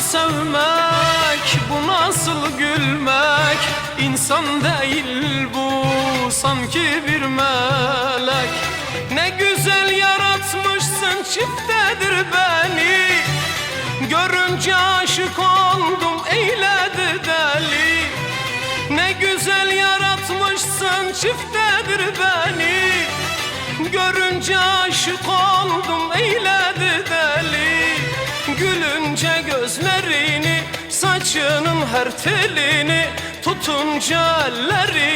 sevmek bu nasıl gülmek? İnsan değil bu sanki bir melek. Ne güzel yaratmışsın çiftedir beni. Görünce aşık oldum eyledi deli. Ne güzel yaratmışsın çiftedir beni. Görünce aşık oldum eyledi deli. Gülüm gözlerini saçının her telini Tutunca ellerini